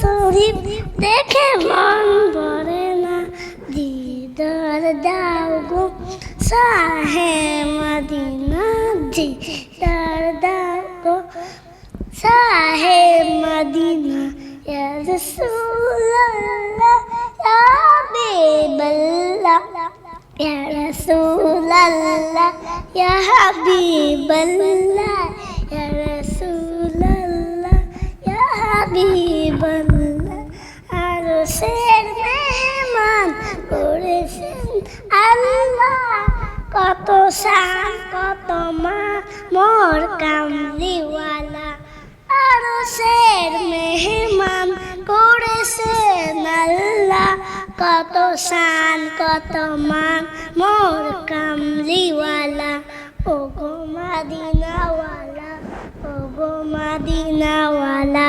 শরীফ দেখে মন ভরে না। দিদার দাও গো। সাহে মদিনা, দিদার দাও গো। সাহে মদিনা, ইয়া রাসূলুল্লাহ, ইয়া হাবিবাল্লাহ। ইয়া রাসূলুল্লাহ, ইয়া হাবিবাল্লাহ, ইয়া আরশের মেহমান, করেছেন আল্লাহ। কত শান কত মা, মোর কামলিওয়ালা। আরশের মেহমান করেছেন আল্লাহ। কত শান কত মান মোর কামলিওয়ালা। ও গো মাদিনাওয়ালা ও গো মাদিনাওয়ালা